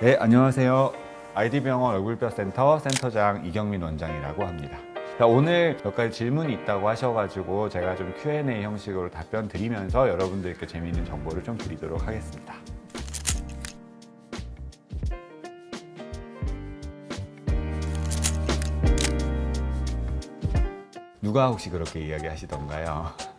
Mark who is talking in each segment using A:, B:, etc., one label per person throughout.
A: 네, 안녕하세요. 아이디병원 얼굴뼈 센터 센터장 이경민 원장이라고 합니다. 자, 오늘 몇 가지 질문이 있다고 하셔가지고 제가 좀 Q&A 형식으로 답변 드리면서 여러분들께 재미있는 정보를 좀 드리도록 하겠습니다. 누가 혹시 그렇게 이야기하시던가요?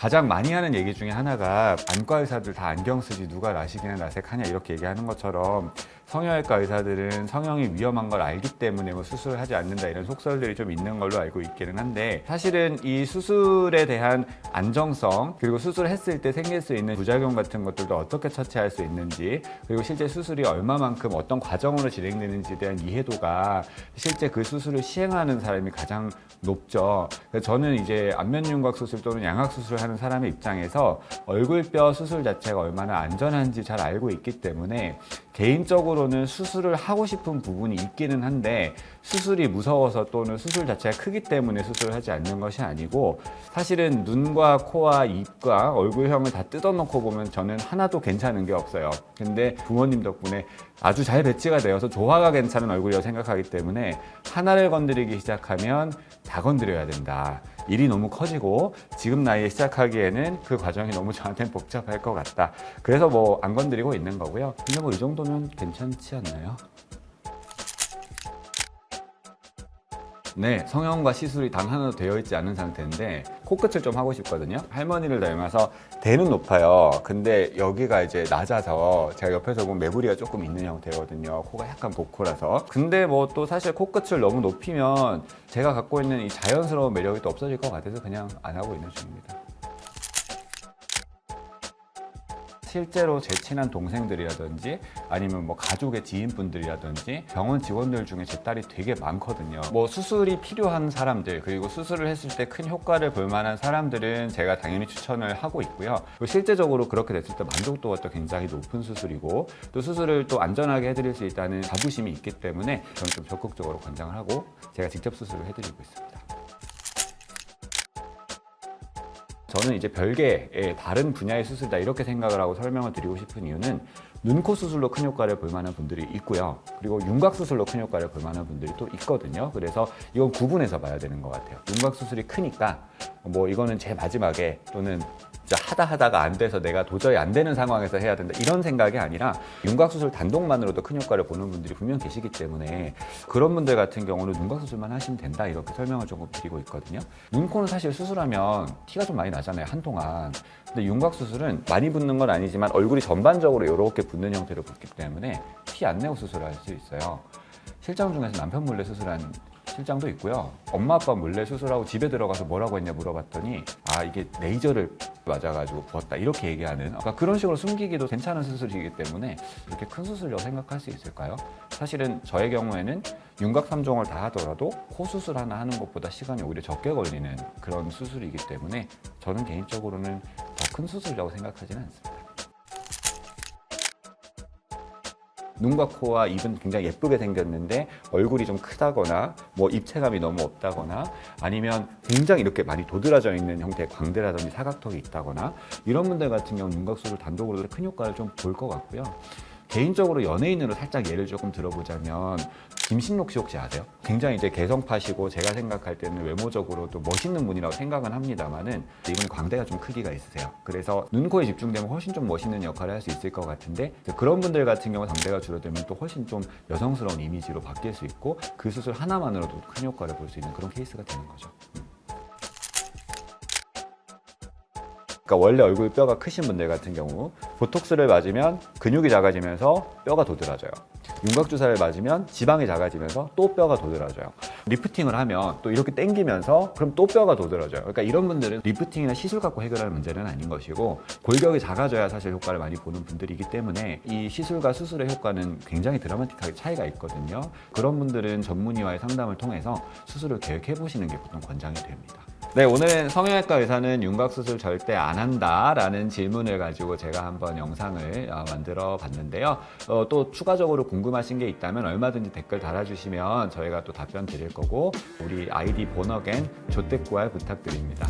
A: 가장 많이 하는 얘기 중에 하나가 안과 의사들 다 안경 쓰지 누가 라식이나 라섹하냐 이렇게 얘기하는 것처럼 성형외과 의사들은 성형이 위험한 걸 알기 때문에 뭐 수술을 하지 않는다 이런 속설들이 좀 있는 걸로 알고 있기는 한데 사실은 이 수술에 대한 안정성 그리고 수술했을 때 생길 수 있는 부작용 같은 것들도 어떻게 처치할 수 있는지 그리고 실제 수술이 얼마만큼 어떤 과정으로 진행되는지에 대한 이해도가 실제 그 수술을 시행하는 사람이 가장 높죠. 저는 이제 안면 윤곽 수술 또는 양악 수술을 하는 사람의 입장에서 얼굴뼈 수술 자체가 얼마나 안전한지 잘 알고 있기 때문에 개인적으로는 수술을 하고 싶은 부분이 있기는 한데 수술이 무서워서 또는 수술 자체가 크기 때문에 수술을 하지 않는 것이 아니고 사실은 눈과 코와 입과 얼굴형을 다 뜯어놓고 보면 저는 하나도 괜찮은 게 없어요. 근데 부모님 덕분에 아주 잘 배치가 되어서 조화가 괜찮은 얼굴이라고 생각하기 때문에 하나를 건드리기 시작하면 다 건드려야 된다. 일이 너무 커지고 지금 나이에 시작하기에는 그 과정이 너무 저한테는 복잡할 것 같다. 그래서 뭐 안 건드리고 있는 거고요. 근데 뭐 이 정도면 괜찮지 않나요? 네, 성형과 시술이 단 하나도 되어 있지 않은 상태인데 코끝을 좀 하고 싶거든요. 할머니를 닮아서 대는 높아요. 근데 여기가 이제 낮아서 제가 옆에서 보면 매부리가 조금 있는 형태거든요. 코가 약간 보코라서. 근데 뭐 또 사실 코끝을 너무 높이면 제가 갖고 있는 이 자연스러운 매력이 또 없어질 것 같아서 그냥 안 하고 있는 중입니다. 실제로 제 친한 동생들이라든지 아니면 뭐 가족의 지인분들이라든지 병원 직원들 중에 제 딸이 되게 많거든요. 뭐 수술이 필요한 사람들 그리고 수술을 했을 때 큰 효과를 볼 만한 사람들은 제가 당연히 추천을 하고 있고요. 실제적으로 그렇게 됐을 때 만족도가 또 굉장히 높은 수술이고 또 수술을 또 안전하게 해드릴 수 있다는 자부심이 있기 때문에 저는 좀 적극적으로 권장을 하고 제가 직접 수술을 해드리고 있습니다. 저는 이제 별개의 다른 분야의 수술이다 이렇게 생각을 하고 설명을 드리고 싶은 이유는 눈코 수술로 큰 효과를 볼 만한 분들이 있고요. 그리고 윤곽 수술로 큰 효과를 볼 만한 분들이 또 있거든요. 그래서 이건 구분해서 봐야 되는 것 같아요. 윤곽 수술이 크니까 뭐 이거는 제 마지막에 또는 하다 하다가 안 돼서 내가 도저히 안 되는 상황에서 해야 된다 이런 생각이 아니라 윤곽 수술 단독만으로도 큰 효과를 보는 분들이 분명 계시기 때문에 그런 분들 같은 경우는 윤곽 수술만 하시면 된다 이렇게 설명을 조금 드리고 있거든요. 눈코는 사실 수술하면 티가 좀 많이 나잖아요 한동안. 근데 윤곽 수술은 많이 붓는 건 아니지만 얼굴이 전반적으로 이렇게 붓는 형태로 붓기 때문에 티 안 내고 수술할 수 있어요. 실장 중에서 남편 몰래 수술한 실장도 있고요. 엄마 아빠 몰래 수술하고 집에 들어가서 뭐라고 했냐 물어봤더니 아 이게 레이저를 맞아가지고 부었다 이렇게 얘기하는 그러니까 그런 식으로 숨기기도 괜찮은 수술이기 때문에 이렇게 큰 수술이라고 생각할 수 있을까요? 사실은 저의 경우에는 윤곽 3종을 다 하더라도 코 수술 하나 하는 것보다 시간이 오히려 적게 걸리는 그런 수술이기 때문에 저는 개인적으로는 더 큰 수술이라고 생각하지는 않습니다. 눈과 코와 입은 굉장히 예쁘게 생겼는데 얼굴이 좀 크다거나 뭐 입체감이 너무 없다거나 아니면 굉장히 이렇게 많이 도드라져 있는 형태의 광대라든지 사각턱이 있다거나 이런 분들 같은 경우는 윤곽수술 단독으로도 큰 효과를 좀 볼 것 같고요. 개인적으로 연예인으로 살짝 예를 조금 들어보자면 김신록 씨 혹시 아세요? 굉장히 이제 개성파시고 제가 생각할 때는 외모적으로도 멋있는 분이라고 생각은 합니다만은 이분 광대가 좀 크기가 있으세요. 그래서 눈, 코에 집중되면 훨씬 좀 멋있는 역할을 할 수 있을 것 같은데 그런 분들 같은 경우 광대가 줄어들면 또 훨씬 좀 여성스러운 이미지로 바뀔 수 있고 그 수술 하나만으로도 큰 효과를 볼 수 있는 그런 케이스가 되는 거죠. 그러니까 원래 얼굴 뼈가 크신 분들 같은 경우 보톡스를 맞으면 근육이 작아지면서 뼈가 도드라져요. 윤곽 주사를 맞으면 지방이 작아지면서 또 뼈가 도드라져요. 리프팅을 하면 또 이렇게 당기면서 그럼 또 뼈가 도드라져요. 그러니까 이런 분들은 리프팅이나 시술 갖고 해결할 문제는 아닌 것이고 골격이 작아져야 사실 효과를 많이 보는 분들이기 때문에 이 시술과 수술의 효과는 굉장히 드라마틱하게 차이가 있거든요. 그런 분들은 전문의와의 상담을 통해서 수술을 계획해 보시는 게 보통 권장이 됩니다. 네, 오늘은 성형외과 의사는 윤곽 수술 절대 안 한다라는 질문을 가지고 제가 한번 영상을 어, 만들어 봤는데요. 어, 또 추가적으로 궁금하신 게 있다면 얼마든지 댓글 달아주시면 저희가 또 답변 드릴 거고 우리 아이디 본어겐 조태꾸알 부탁드립니다.